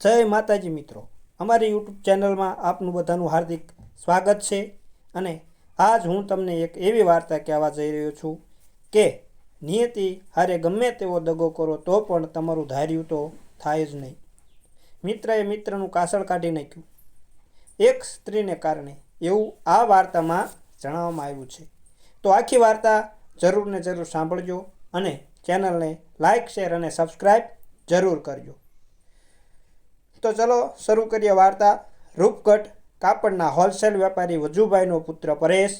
જય માતાજી મિત્રો. અમારી યુટ્યુબ ચેનલમાં આપનું બધાનું હાર્દિક સ્વાગત છે અને આજ હું તમને એક એવી વાર્તા કહેવા જઈ રહ્યો છું કે નિયતિ હારે ગમે તેવો દગો કરો તો પણ તમારું ધાર્યું તો થાય જ નહીં. મિત્રએ મિત્રનું કાસળ કાઢી નાખ્યું. એક સ્ત્રીને કારણે એવું આ વાર્તામાં જણાવવામાં આવ્યું છે. તો આખી વાર્તા જરૂર ને જરૂર સાંભળજો અને ચેનલને લાઇક શેર અને સબસ્ક્રાઈબ જરૂર કરજો. તો ચલો શરૂ કરીએ વાર્તા. રૂપગઢ, કાપડના હોલસેલ વેપારી વજુભાઈનો પુત્ર પરેશ,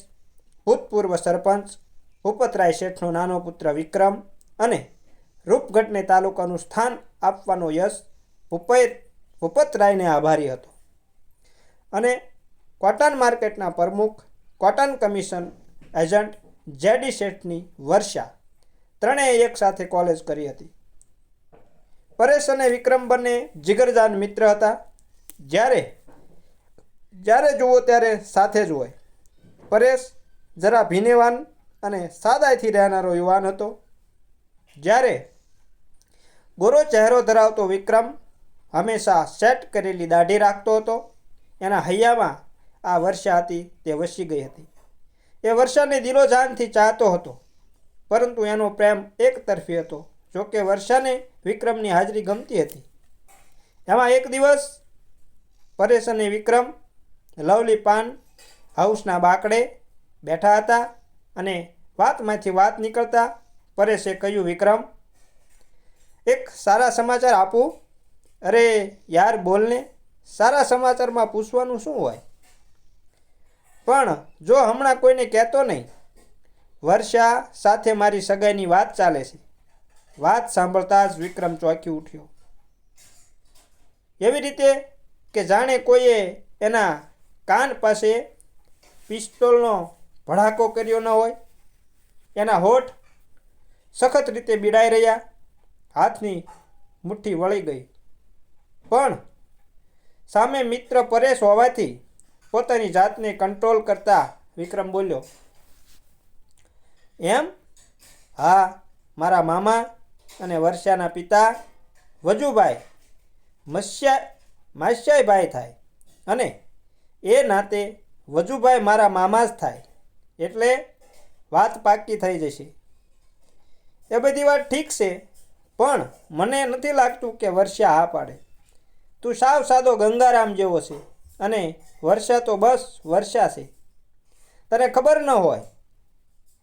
ભૂતપૂર્વ સરપંચ ભૂપતરાય શેઠનો નાનો પુત્ર વિક્રમ અને રૂપગઢને તાલુકાનું સ્થાન આપવાનો યશ ભૂપેર, ભૂપતરાયને આભારી હતો. અને કોટન માર્કેટના પ્રમુખ, કોટન કમિશન એજન્ટ જેડી શેઠની વર્ષા, ત્રણેય એક સાથે કોલેજ કરી હતી. પરેશ અને વિક્રમ બંને જીગરજાન મિત્ર હતા. જ્યારે જ્યારે જુઓ ત્યારે સાથે જ હોય. પરેશ જરા ભીનેવાન અને સાદાઈથી રહેનારો યુવાન હતો. જ્યારે ગોરો ચહેરો ધરાવતો વિક્રમ હંમેશા સેટ કરેલી દાઢી રાખતો હતો, એના હૈયામાં આ વર્ષા હતી તે વસી ગઈ હતી. એ વર્ષાને દિલોજાનથી ચાહતો હતો, પરંતુ એનો પ્રેમ એક તરફી હતો. જોકે વર્ષાને વિક્રમની હાજરી ગમતી હતી. એમાં એક દિવસ પરેશ અને વિક્રમ લવલી પાન હાઉસના બાકડે બેઠા હતા અને વાતમાંથી વાત નીકળતા પરેશે કહ્યું, વિક્રમ, એક સારા સમાચાર આપું. અરે યાર બોલને સારા સમાચારમાં પૂછવાનું શું હોય? પણ જો હમણાં કોઈને કહેતો નહીં. વર્ષા સાથે મારી સગાઈની વાત ચાલે છે. વાત સાંભળતા જ વિક્રમ ચોંકી ઉઠ્યો. એવી રીતે કે જાણે કોઈએ એના કાન પાસે પિસ્તોલનો ભડાકો કર્યો ન હોય, એના હોઠ સખત રીતે બીડાઈ રહ્યા, હાથની મુઠ્ઠી વળી ગઈ. પણ સામે મિત્ર પરેશ હોવાથી પોતાની જાતને કંટ્રોલ કરતા વિક્રમ બોલ્યો, એમ? હા, મારા મામા અને વર્ષાના પિતા વજુભાઈ મસ્યા, માસ્યાઈભાઈ થાય. અને એ નાતે વજુભાઈ મારા મામા જ થાય. એટલે વાત પાકી થઈ જશે. એ બધી વાત ઠીક છે, પણ મને નથી લાગતું કે વર્ષા હા પાડે. તું સાવ સાદો ગંગારામ જેવો છે અને વર્ષા તો બસ વર્ષા છે. તને ખબર ન હોય.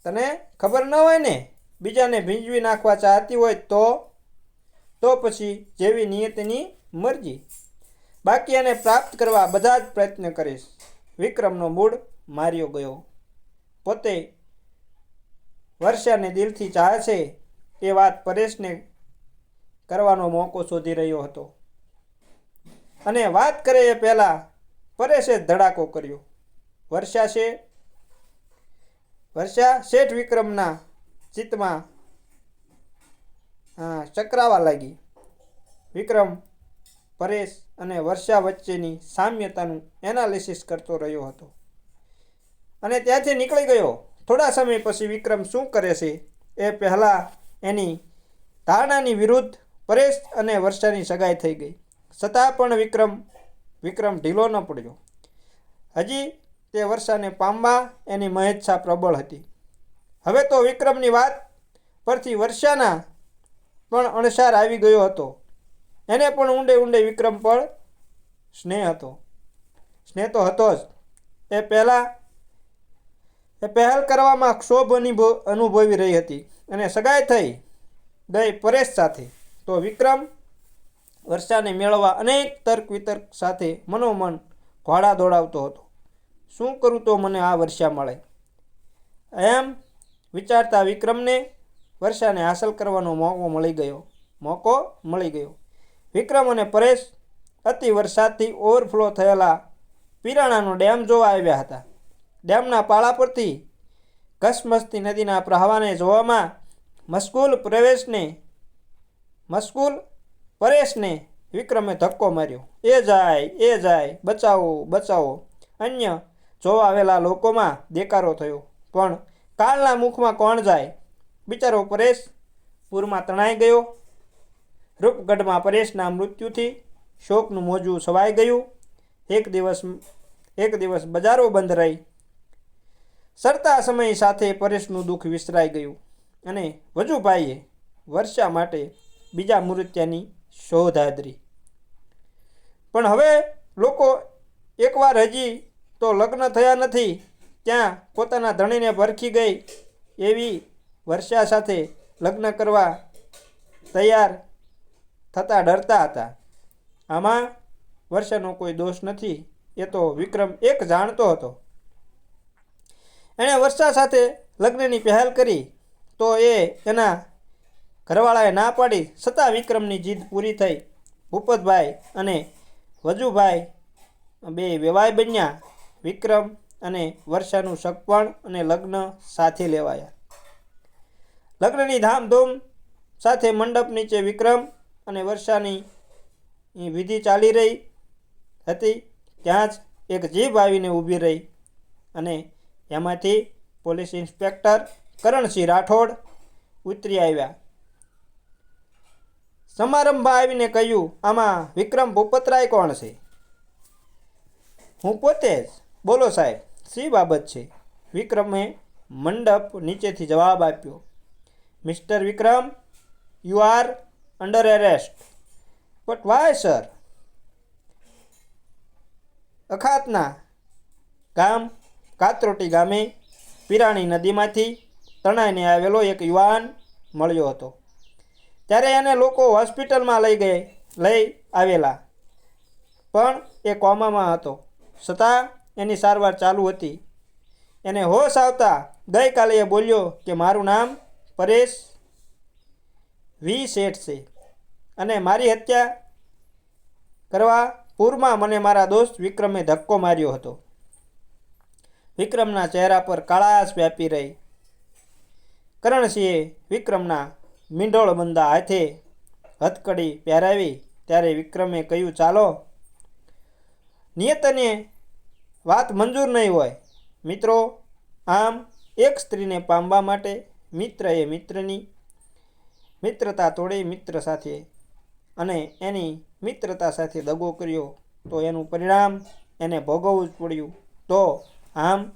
તને ખબર ન હોય ને? બીજાને ભીંજવી નાખવા ચાહતી હોય તો તો પછી જેવી નિયતની મરજી. બાકી એને પ્રાપ્ત કરવા બધા જ પ્રયત્ન કરીશ. વિક્રમનો મૂડ માર્યો ગયો. પોતે વર્ષાને દિલથી ચાહે છે એ વાત પરેશને કરવાનો મોકો શોધી રહ્યો હતો. અને વાત કરે એ પહેલાં પરેશે ધડાકો કર્યો. વર્ષા છે વર્ષા શેઠ વિક્રમના ચિત્તમાં, હા, ચક્રાવા લાગી. વિક્રમ, પરેશ અને વર્ષા વચ્ચેની સામ્યતાનું એનાલિસિસ કરતો રહ્યો હતો. અને ત્યાંથી નીકળી ગયો. થોડા સમય પછી વિક્રમ શું કરે છે એ પહેલાં એની ધારણાની વિરુદ્ધ પરેશ અને વર્ષાની સગાઈ થઈ ગઈ. છતાં પણ વિક્રમ વિક્રમ ઢીલો ન પડ્યો. હજી તે વર્ષાને પામવા એની મહેચ્છા પ્રબળ હતી. હવે તો વિક્રમની વાત પરથી વર્ષાના પણ અણસાર આવી ગયો હતો. એને પણ ઊંડે ઊંડે વિક્રમ પર સ્નેહ હતો. સ્નેહ તો હતો જ. એ પહેલાં, એ પહેલ કરવામાં ક્ષોભ અનુભવ, અનુભવી રહી હતી અને સગાઈ થઈ ગઈ પરેશ સાથે. તો વિક્રમ વર્ષાને મેળવવા અનેક તર્ક વિતર્ક સાથે મનોમન ઘોડા દોડાવતો હતો. શું કરું તો મને આ વર્ષા મળે? એમ વિચારતા વિક્રમને વર્ષાને હાંસલ કરવાનો મોકો મળી ગયો. મોકો મળી ગયો. વિક્રમ અને પરેશ અતિ વરસાદથી ઓવરફ્લો થયેલા પિરાણાનો ડેમ જોવા આવ્યા હતા. ડેમના પાળા પરથી ઘસમસતી નદીના પ્રવાહને જોવામાં મસ્કૂલ પ્રવેશને મસ્કુલ પરેશને વિક્રમે ધક્કો માર્યો. એ જાય એ જાય, બચાવો બચાવો. અન્ય જોવા આવેલા લોકોમાં દેકારો થયો. પણ કાળના મુખમાં કોણ જાય? બિચારો પરેશ પૂરમાં તણાઈ ગયો. રૂપગઢમાં પરેશના મૃત્યુથી શોકનું મોજું સવાઈ ગયું. એક દિવસ એક દિવસ બજારો બંધ રહી. સરતા સમય સાથે પરેશનું દુઃખ વિસરાઈ ગયું અને વજુભાઈએ વર્ષા માટે બીજા મૃત્યાની શોધ આદરી. પણ હવે લોકો એકવાર હજી તો લગ્ન થયા નથી. ત્યાં પોતાના ધણીને ભરખી ગઈ એવી વર્ષા સાથે લગ્ન કરવા તૈયાર થતા ડરતા હતા. આમાં વર્ષાનો કોઈ દોષ નથી, એ તો વિક્રમ એક જાણતો હતો. એણે વર્ષા સાથે લગ્નની પહેલ કરી તો એ એના ઘરવાળાએ ના પાડી છતાં વિક્રમની જીદ પૂરી થઈ. ભૂપતભાઈ અને વજુભાઈ બે વેવાય બન્યા. વિક્રમ અને વર્ષાનું સગપણ અને લગ્ન સાથે લેવાયા. લગ્નની ધામધૂમ સાથે મંડપ નીચે વિક્રમ અને વર્ષાની વિધિ ચાલી રહી હતી. ત્યાં જ એક જીભ આવીને ઊભી રહી અને એમાંથી પોલીસ ઇન્સ્પેક્ટર કરણસિંહ રાઠોડ ઉતરી આવ્યા. સમારંભમાં આવીને કહ્યું, આમાં વિક્રમ ભૂપતરાય કોણ છે? હું પોતે જ. બોલો સાહેબ. શી બાબત છે. વિક્રમે મંડપ નીચેથી જવાબ આપ્યો. Mister Vikram, you are under arrest. But why sir? અખાતના ગામ, કાતરોટી ગામે, પિરાણી નદીમાંથી તણાઈને આવેલો એક યુવાન મળ્યો હતો. ત્યારે એને લોકો હોસ્પિટલમાં લઈ ગઈ, લઈ આવેલા. પણ એ કોમામાં હતો. છતાં એની સારવાર ચાલુ હતી. એને હોશ આવતા ગઈકાલે એ બોલ્યો કે મારું નામ પરેશ વી શેઠ છે અને મારી હત્યા કરવા પૂરમાં મને મારા દોસ્ત વિક્રમે ધક્કો માર્યો હતો. વિક્રમના ચહેરા પર કાળાશ વ્યાપી રહી. કરણસિંહે વિક્રમના મીંઢોળ બંદા હાથે હથકડી પહેરાવી, ત્યારે વિક્રમે કહ્યું, ચાલો. નિયતને વાત મંજૂર નહીં હોય. મિત્રો, આમ એક સ્ત્રીને પામવા માટે મિત્ર એ મિત્રની મિત્રતા તોડી મિત્ર સાથે અને એની મિત્રતા સાથે દગો કર્યો તો એનું પરિણામ એને ભોગવવું જ પડ્યું. તો આમ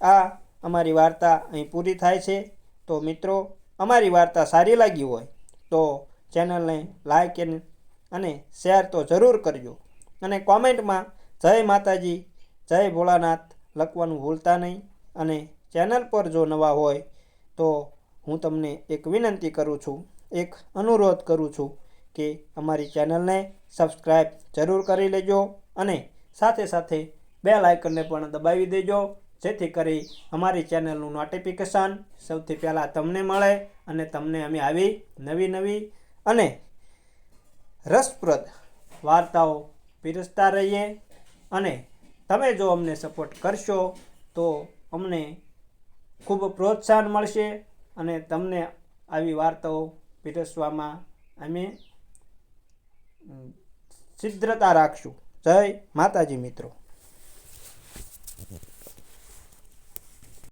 આ અમારી વાર્તા અહીં પૂરી થાય છે. તો મિત્રો, અમારી વાર્તા સારી લાગી હોય તો ચેનલને લાઈક અને શેર તો જરૂર કરજો. અને કોમેન્ટમાં જય માતાજી. જય ભોળાનાથ, લખવાનું ભૂલતા નહીં. અને ચેનલ પર જો નવા હોય, તો હું તમને એક વિનંતી કરું છું, એક અનુરોધ કરું છું કે અમારી ચેનલને સબસ્ક્રાઈબ જરૂર કરી લેજો અને સાથે સાથે બે લાઇકનને પણ દબાવી દેજો, જેથી કરી અમારી ચેનલનું નોટિફિકેશન સૌથી પહેલાં તમને મળે અને તમને અમે આવી નવી નવી અને રસપ્રદ વાર્તાઓ પીરસતા રહીએ અને તમે જો અમને સપોર્ટ કરશો, તો અમને ખૂબ પ્રોત્સાહન મળશે અને તમને આવી વાર્તાઓ પીરસવામાં અમે છિદ્રતા રાખશું. જય માતાજી મિત્રો.